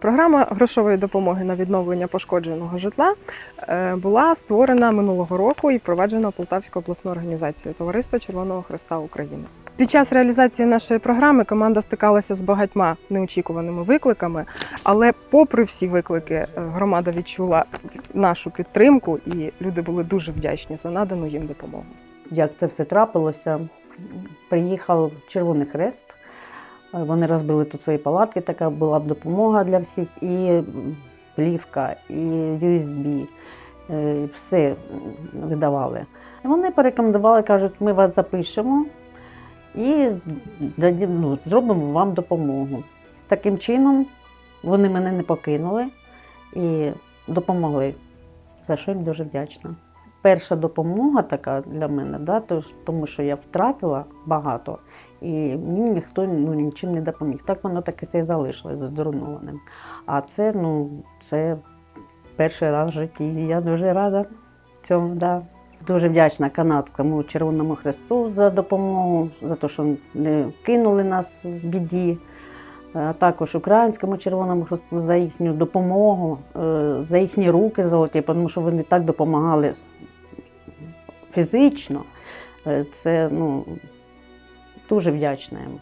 Програма грошової допомоги на відновлення пошкодженого житла е, була створена минулого року і впроваджена Полтавською обласною організацією Товариство Червоного Христа України. Під час реалізації нашої програми команда стикалася з багатьма неочікуваними викликами, але, попри всі виклики, е, громада відчула нашу підтримку, і люди були дуже вдячні за надану їм допомогу. як це все трапилося, приїхав Червоний Хрест. Вони розбили тут свої палатки, така була б допомога для всіх, і плівка, і USB, е, все видавали. І вони порекомендували, кажуть, ми вас запишемо і ну, зробимо вам допомогу. Таким чином вони мене не покинули і допомогли, за що їм дуже вдячна перша допомога така для мене, да, тому що я втратила багато, і мені ніхто ну, нічим не допоміг. Так воно так і це і залишилось зруйнованим. А це, ну, це перший раз в житті. Я дуже рада цьому. Да. Дуже вдячна канадському Червоному Хресту за допомогу, за те, що не кинули нас в біді. А також Українському Червоному Хресту за їхню допомогу, е, за їхні руки золоті, тому що вони так допомагали фізично. Е, Це ну, дуже вдячна їм.